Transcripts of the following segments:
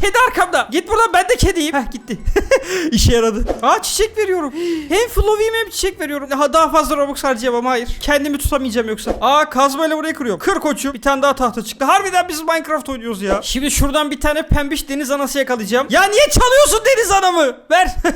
kedi arkamda. Git buradan ben de kediyim. Heh gitti. İşe yaradı. Aa çiçek veriyorum. Hem Flow'yim hem çiçek veriyorum. Daha, daha fazla Robux harcayamam hayır. Kendimi tutamayacağım yoksa. Aa kazmayla burayı kırıyorum. Kır koçum. Bir tane daha tahta çıktı. Harbiden biz Minecraft oynuyoruz ya. Şimdi şuradan bir tane pembiş deniz anası yakalayacağım. Ya niye çalıyorsun deniz anamı? Ver.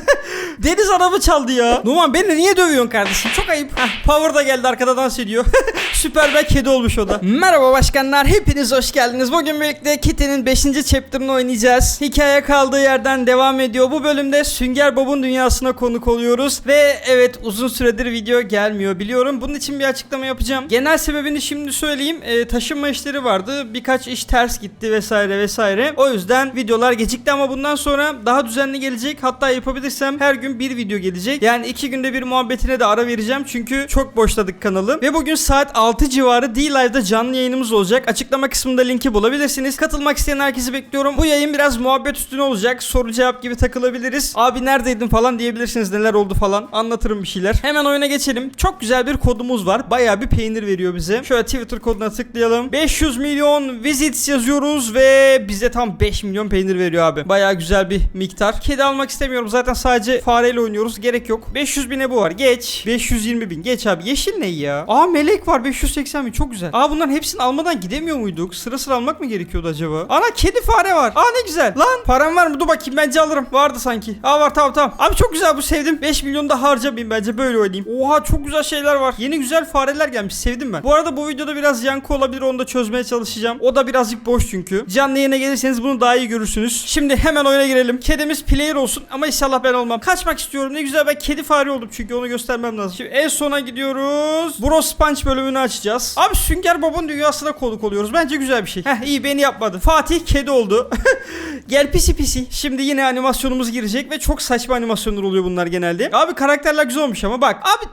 deniz anamı çaldı ya. Numan beni niye dövüyorsun kardeşim? Çok ayıp. Heh, Power da geldi arkada dans ediyor. Süper ben kedi olmuş o da. Merhaba başkanlar. Hepiniz hoş geldiniz. Bugün birlikte Kitty'nin 5. chapter'ını oynayacağız. Hikaye kaldığı yerden devam ediyor. Bu bölümde Sünger Bob'un dünyasına konuk oluyoruz. Ve evet uzun süredir video gelmiyor biliyorum. Bunun için bir açıklama yapacağım. Genel sebebini şimdi söyleyeyim. Ee, taşınma işleri vardı. Birkaç iş ters gitti vesaire vesaire. O yüzden videolar gecikti ama bundan sonra daha düzenli gelecek. Hatta yapabilirsem her gün bir video gelecek. Yani iki günde bir muhabbetine de ara vereceğim. Çünkü çok boşladık kanalı. Ve bugün saat 6 civarı D-Live'da canlı yayınımız olacak. Açıklama kısmında linki bulabilirsiniz. Katılmak isteyen herkesi bekliyorum. Bu yayın biraz muhabbet üstüne olacak. Soru cevap gibi takılabiliriz. Abi neredeydin falan diyebilirsiniz. Neler oldu falan. Anlatırım bir şeyler. Hemen oyuna geçelim. Çok güzel bir kodumuz var. Bayağı bir peynir veriyor bize. Şöyle Twitter koduna tıklayalım. 500 milyon visits yazıyoruz ve bize tam 5 milyon peynir veriyor abi. Bayağı güzel bir miktar. Kedi almak istemiyorum. Zaten sadece fareyle oynuyoruz. Gerek yok. 500 bine bu var. Geç. 520 bin. Geç abi. Yeşil ne ya? Aa melek var. 580 bin. Çok güzel. Aa bunların hepsini almadan gidemiyor muyduk? Sıra sıra almak mı gerekiyordu acaba? Ana kedi fare var. Aa ne güzel. Lan param var mı? Dur bakayım. Bence alırım. Vardı sanki. Aa var tamam tamam. Abi çok güzel bu sevdim. 5 milyon da harcamayayım bence. Böyle oynayayım. Oha çok güzel şeyler var. Yeni güzel fareler gelmiş. Sevdim ben. Bu arada bu videoda biraz yankı olabilir. Onu da çözmeye çalışacağım. O da birazcık boş çünkü. Canlı yayına gelirseniz bunu daha iyi görürsünüz. Şimdi hemen oyuna girelim. Kedimiz player olsun ama inşallah ben olmam. Kaçmak istiyorum. Ne güzel ben kedi fare oldum çünkü onu göstermem lazım. Şimdi en sona gidiyoruz. Bros Punch bölümünü açacağız. Abi Sünger Bob'un dünyasına konuk oluyoruz. Bence güzel bir şey. Heh iyi beni yapmadı. Fatih kedi oldu. Gel pisi pisi. Şimdi yine animasyonumuz girecek ve çok saçma animasyonlar oluyor bunlar genelde. Abi karakterler güzel olmuş ama bak. Abi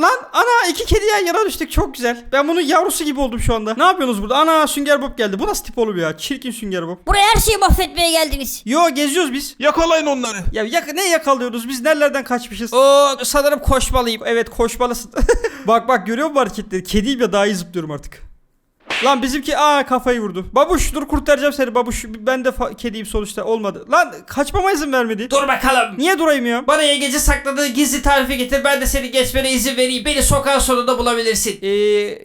lan ana iki kedi yan yana düştük çok güzel. Ben bunun yavrusu gibi oldum şu anda. Ne yapıyorsunuz burada? Ana Sünger Bob geldi. Bu nasıl tip oğlum ya? Çirkin Sünger Bob. Buraya her şeyi mahvetmeye geldiniz. Yo geziyoruz biz. Yakalayın onları. Ya yak ne yakalıyoruz biz nerelerden kaçmışız? Oo sanırım koşmalıyım. Evet koşmalısın. bak bak görüyor musun hareketleri? Kediyim ya daha iyi zıplıyorum artık. Lan bizimki aa kafayı vurdu. Babuş dur kurtaracağım seni babuş. Ben de kediyim sonuçta olmadı. Lan kaçmama izin vermedi. Dur bakalım. Niye durayım ya? Bana yengeci sakladığı gizli tarifi getir. Ben de seni geçmene izin vereyim. Beni sokağın sonunda bulabilirsin. Ee,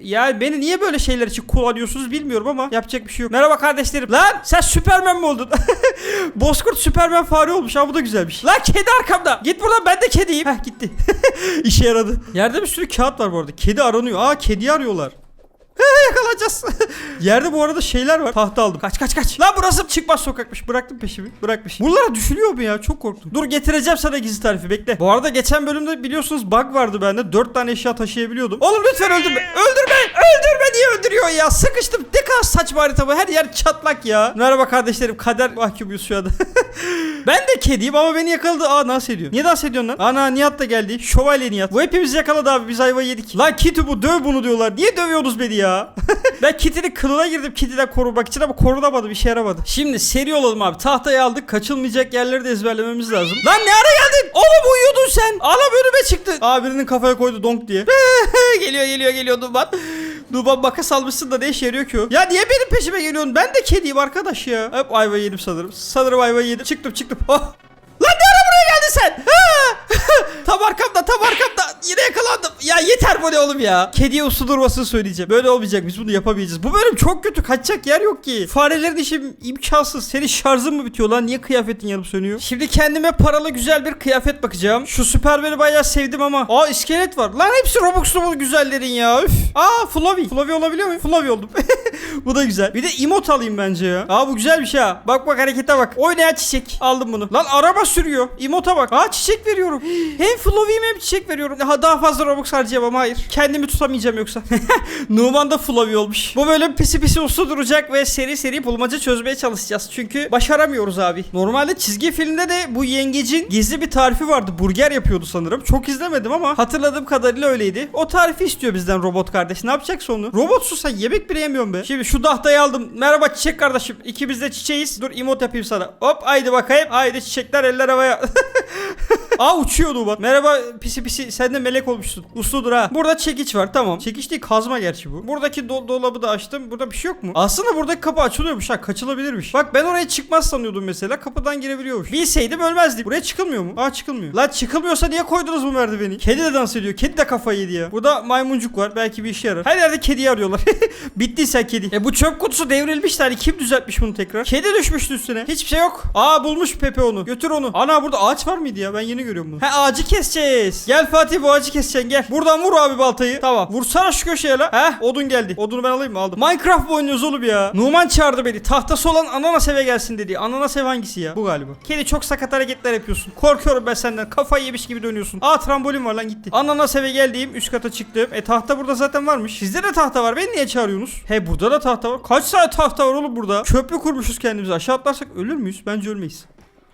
ya beni niye böyle şeyler için kullanıyorsunuz bilmiyorum ama yapacak bir şey yok. Merhaba kardeşlerim. Lan sen Süpermen mi oldun? Bozkurt Süpermen fare olmuş ha bu da güzelmiş. Lan kedi arkamda. Git buradan ben de kediyim. Heh gitti. İşe yaradı. Yerde bir sürü kağıt var bu arada. Kedi aranıyor. Aa kediyi arıyorlar. Yakalayacağız. Yerde bu arada şeyler var. Tahta aldım. Kaç kaç kaç. Lan burası çıkmaz sokakmış. Bıraktım peşimi. Bırakmış. Buralara düşülüyor mu ya? Çok korktum. Dur getireceğim sana gizli tarifi. Bekle. Bu arada geçen bölümde biliyorsunuz bug vardı bende. 4 tane eşya taşıyabiliyordum. Oğlum lütfen öldürme. Öldürme. Öldürme diye öldürüyor ya. Sıkıştım. Ne kadar saçma harita bu. Her yer çatlak ya. Merhaba kardeşlerim. Kader mahkumuyuz şu anda. ben de kediyim ama beni yakaladı. Aa nasıl ediyor? Niye dans ediyorsun lan? Ana Nihat da geldi. Şövalye Nihat. Bu hepimizi yakaladı abi. Biz ayva yedik. Lan Kitty bu döv bunu diyorlar. Niye dövüyorsunuz beni ya? ben Kitty'nin kılına girdim Kitty'den korunmak için ama korunamadım. işe yaramadı. Şimdi seri olalım abi. Tahtayı aldık. Kaçılmayacak yerleri de ezberlememiz lazım. Lan ne ara geldin? Oğlum uyuyordun sen. Anam önüme çıktı. Aa birinin kafaya koydu donk diye. geliyor geliyor geliyor Duman. Duman makas almışsın da ne işe yarıyor ki o? Ya niye benim peşime geliyorsun? Ben de kediyim arkadaş ya. Hep ayva yedim sanırım. Sanırım ayva yedim. Çıktım çıktım. Oh. Lan ne ara buraya geldin sen? Ha! tam arkamda tam arkamda. Yine yakalandım. Ya yeter bu ne oğlum ya. Kediye uslu durmasını söyleyeceğim. Böyle olmayacak biz bunu yapamayacağız. Bu bölüm çok kötü. Kaçacak yer yok ki. Farelerin işi imkansız. Senin şarjın mı bitiyor lan? Niye kıyafetin yanıp sönüyor? Şimdi kendime paralı güzel bir kıyafet bakacağım. Şu Superman'i bayağı sevdim ama. Aa iskelet var. Lan hepsi Robux'lu bu güzellerin ya. Üf. Aa Flavi. Flavi olabiliyor muyum? Flavi oldum. bu da güzel. Bir de emot alayım bence ya. Aa bu güzel bir şey ha. Bak bak harekete bak. Oynayan çiçek. Aldım bunu. Lan araba sürüyor. Emota bak. Aa çiçek veriyorum. Hem Flavi'yim hem çiçek veriyorum. Daha, daha fazla Robux harcayamam hayır. Kendimi tutamayacağım yoksa. Numan da Flavi olmuş. Bu bölüm pisi pisi uslu duracak ve seri seri bulmaca çözmeye çalışacağız. Çünkü başaramıyoruz abi. Normalde çizgi filmde de bu yengecin gizli bir tarifi vardı. Burger yapıyordu sanırım. Çok izlemedim ama hatırladığım kadarıyla öyleydi. O tarifi istiyor bizden robot kardeş. Ne yapacaksın onu? Robotsuz sen yemek bile yemiyorsun be. Şimdi şu tahtayı aldım. Merhaba çiçek kardeşim. İkimiz de çiçeğiz. Dur emot yapayım sana. Hop haydi bakayım. Haydi çiçekler eller havaya. Aa uçuyor Numan. Merhaba pisi pisi sen de melek olmuşsun. Usludur ha. Burada çekiç var tamam. Çekiç değil kazma gerçi bu. Buradaki do- dolabı da açtım. Burada bir şey yok mu? Aslında buradaki kapı açılıyormuş ha kaçılabilirmiş. Bak ben oraya çıkmaz sanıyordum mesela. Kapıdan girebiliyormuş. Bilseydim ölmezdik. Buraya çıkılmıyor mu? Aa çıkılmıyor. La çıkılmıyorsa niye koydunuz bu merdiveni? Kedi de dans ediyor. Kedi de kafayı yedi ya. Burada maymuncuk var. Belki bir işe yarar. Her yerde kediyi arıyorlar. Bittiysen kedi. E bu çöp kutusu devrilmiş hani kim düzeltmiş bunu tekrar? Kedi düşmüştü üstüne. Hiçbir şey yok. Aa bulmuş Pepe onu. Götür onu. Ana burada ağaç var mıydı ya? Ben yeni görüyorum bunu. He ağacı keseceğiz. Gel Fatih bu ağacı keseceksin gel. Buradan vur abi baltayı. Tamam. Vursana şu köşeye la. Heh odun geldi. Odunu ben alayım mı? Aldım. Minecraft mı oynuyoruz oğlum ya? Numan çağırdı beni. Tahtası olan ananas eve gelsin dedi. Ananas ev hangisi ya? Bu galiba. Kedi çok sakat hareketler yapıyorsun. Korkuyorum ben senden. Kafayı yemiş gibi dönüyorsun. Aa trambolin var lan gitti. Ananas eve geldiğim üst kata çıktım. E tahta burada zaten varmış. Sizde de tahta var. Beni niye çağırıyorsunuz? He burada da tahta var. Kaç saat tahta var oğlum burada? Köprü kurmuşuz kendimize. Aşağı atlarsak ölür müyüz? Bence ölmeyiz.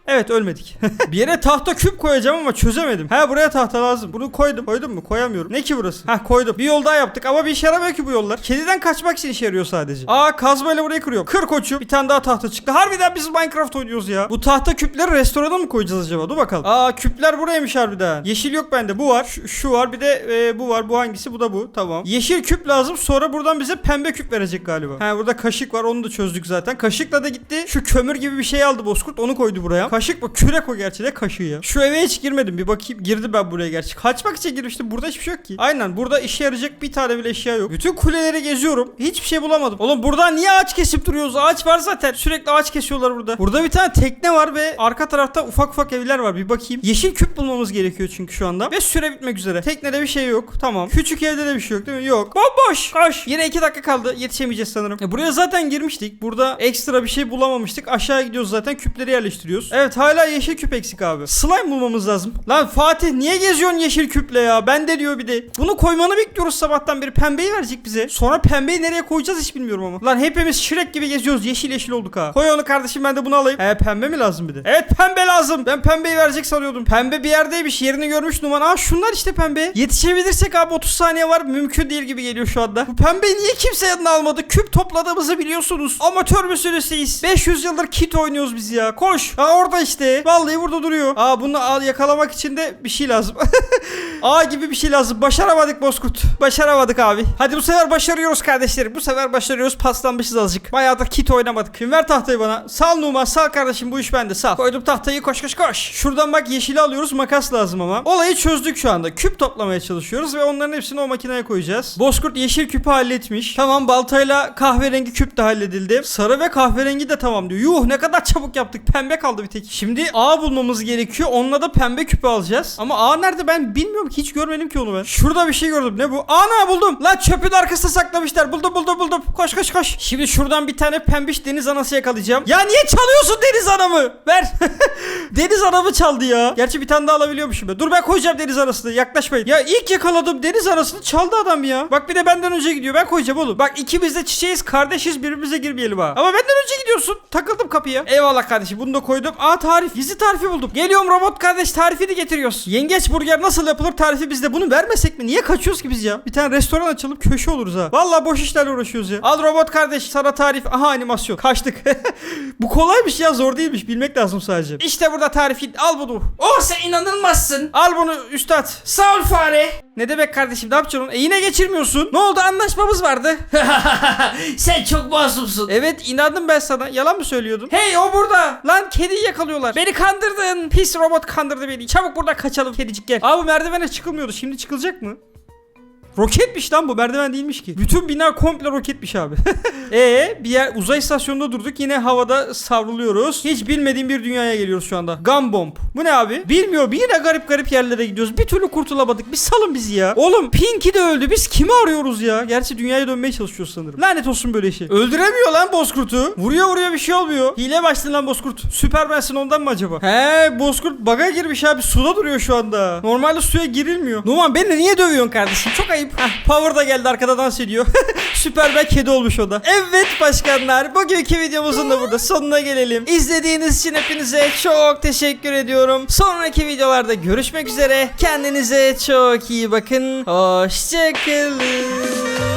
Evet ölmedik. bir yere tahta küp koyacağım ama çözemedim. Ha buraya tahta lazım. Bunu koydum. Koydum mu? Koyamıyorum. Ne ki burası? Ha koydum. Bir yol daha yaptık ama bir işe yaramıyor ki bu yollar. Kediden kaçmak için işe yarıyor sadece. Aa kazmayla burayı kırıyorum. Kır koçum. Bir tane daha tahta çıktı. Harbiden biz Minecraft oynuyoruz ya. Bu tahta küpleri restorana mı koyacağız acaba? Dur bakalım. Aa küpler buraymış harbiden. Yeşil yok bende. Bu var. Şu, şu var. Bir de e, bu var. Bu hangisi? Bu da bu. Tamam. Yeşil küp lazım. Sonra buradan bize pembe küp verecek galiba. Ha burada kaşık var. Onu da çözdük zaten. Kaşıkla da gitti. Şu kömür gibi bir şey aldı Bozkurt. Onu koydu buraya. Kaşık bu. Kürek o gerçi de kaşığı ya. Şu eve hiç girmedim. Bir bakayım. Girdi ben buraya gerçi. Kaçmak için girmiştim. Burada hiçbir şey yok ki. Aynen. Burada işe yarayacak bir tane bile eşya yok. Bütün kuleleri geziyorum. Hiçbir şey bulamadım. Oğlum burada niye ağaç kesip duruyoruz? Ağaç var zaten. Sürekli ağaç kesiyorlar burada. Burada bir tane tekne var ve arka tarafta ufak ufak evler var. Bir bakayım. Yeşil küp bulmamız gerekiyor çünkü şu anda. Ve süre bitmek üzere. Teknede bir şey yok. Tamam. Küçük evde de bir şey yok değil mi? Yok. Bomboş. Koş. Yine iki dakika kaldı. Yetişemeyeceğiz sanırım. E, buraya zaten girmiştik. Burada ekstra bir şey bulamamıştık. Aşağı gidiyoruz zaten. Küpleri yerleştiriyoruz. Evet hala yeşil küp eksik abi. Slime bulmamız lazım. Lan Fatih niye geziyorsun yeşil küple ya? Ben de diyor bir de. Bunu koymanı bekliyoruz sabahtan beri. Pembeyi verecek bize. Sonra pembeyi nereye koyacağız hiç bilmiyorum ama. Lan hepimiz Shrek gibi geziyoruz. Yeşil yeşil olduk ha. Koy onu kardeşim ben de bunu alayım. He pembe mi lazım bir de? Evet pembe lazım. Ben pembeyi verecek sanıyordum. Pembe bir yerdeymiş. Yerini görmüş numan. Aa şunlar işte pembe. Yetişebilirsek abi 30 saniye var. Mümkün değil gibi geliyor şu anda. Bu pembeyi niye kimse yanına almadı? Küp topladığımızı biliyorsunuz. Amatör müsünüz 500 yıldır kit oynuyoruz biz ya. Koş. Ha orada işte. Vallahi burada duruyor. Aa bunu al yakalamak için de bir şey lazım. Aa gibi bir şey lazım. Başaramadık Bozkurt. Başaramadık abi. Hadi bu sefer başarıyoruz kardeşlerim. Bu sefer başarıyoruz. Paslanmışız azıcık. Bayağı da kit oynamadık. Kim ver tahtayı bana. Sal Numa sal kardeşim bu iş bende sal. Koydum tahtayı koş koş koş. Şuradan bak yeşili alıyoruz makas lazım ama. Olayı çözdük şu anda. Küp toplamaya çalışıyoruz ve onların hepsini o makineye koyacağız. Bozkurt yeşil küpü halletmiş. Tamam baltayla kahverengi küp de halledildi. Sarı ve kahverengi de tamam diyor. Yuh ne kadar çabuk yaptık. Pembe kaldı bir tek. Şimdi A bulmamız gerekiyor. Onunla da pembe küpü alacağız. Ama A nerede ben bilmiyorum ki. Hiç görmedim ki onu ben. Şurada bir şey gördüm. Ne bu? Ana buldum. Lan çöpün arkasına saklamışlar. Buldum buldum buldum. Koş koş koş. Şimdi şuradan bir tane pembiş deniz anası yakalayacağım. Ya niye çalıyorsun deniz anamı? Ver. deniz anamı çaldı ya. Gerçi bir tane daha alabiliyormuşum ben. Dur ben koyacağım deniz anasını. Yaklaşmayın. Ya ilk yakaladım deniz anasını çaldı adam ya. Bak bir de benden önce gidiyor. Ben koyacağım oğlum. Bak ikimiz de çiçeğiz kardeşiz birbirimize girmeyelim ha. Ama benden önce gidiyorsun. Takıldım kapıya. Eyvallah kardeşim bunu da koydum. Aa tarif. Gizli tarifi buldum. Geliyorum robot kardeş tarifini getiriyoruz. Yengeç burger nasıl yapılır tarifi bizde. Bunu vermesek mi? Niye kaçıyoruz ki biz ya? Bir tane restoran açalım köşe oluruz ha. Vallahi boş işlerle uğraşıyoruz ya. Al robot kardeş sana tarif. Aha animasyon. Kaçtık. Bu kolaymış ya zor değilmiş. Bilmek lazım sadece. İşte burada tarifin. Al bunu. Oh sen inanılmazsın. Al bunu üstad. Sağ ol fare. Ne demek kardeşim ne yapacaksın? E yine geçirmiyorsun. Ne oldu anlaşmamız vardı. sen çok masumsun. evet inandım ben sana. Yalan mı söylüyordun? Hey o burada. Lan kediyi yakalıyorlar. Beni kandırdın. Pis robot kandırdı beni. Çabuk buradan kaçalım kedicik gel. Aa bu merdivene çıkılmıyordu. Şimdi çıkılacak mı? Roketmiş lan bu merdiven değilmiş ki. Bütün bina komple roketmiş abi. Ee bir yer uzay istasyonunda durduk yine havada savruluyoruz. Hiç bilmediğim bir dünyaya geliyoruz şu anda. Gun bomb. Bu ne abi? Bilmiyorum yine garip garip yerlere gidiyoruz. Bir türlü kurtulamadık. Bir salın bizi ya. Oğlum Pinky de öldü. Biz kimi arıyoruz ya? Gerçi dünyaya dönmeye çalışıyoruz sanırım. Lanet olsun böyle şey. Öldüremiyor lan Bozkurt'u. Vuruyor vuruyor bir şey olmuyor. Hile başladı lan Bozkurt. Süpermensin ondan mı acaba? He Bozkurt baga girmiş abi. Suda duruyor şu anda. Normalde suya girilmiyor. Numan beni niye dövüyorsun kardeşim? Çok ayıp. Heh, Power da geldi arkada dans ediyor. Süpermen kedi olmuş o da. Evet başkanlar bugünkü videomuzun da burada sonuna gelelim. İzlediğiniz için hepinize çok teşekkür ediyorum. Sonraki videolarda görüşmek üzere. Kendinize çok iyi bakın. Hoşçakalın.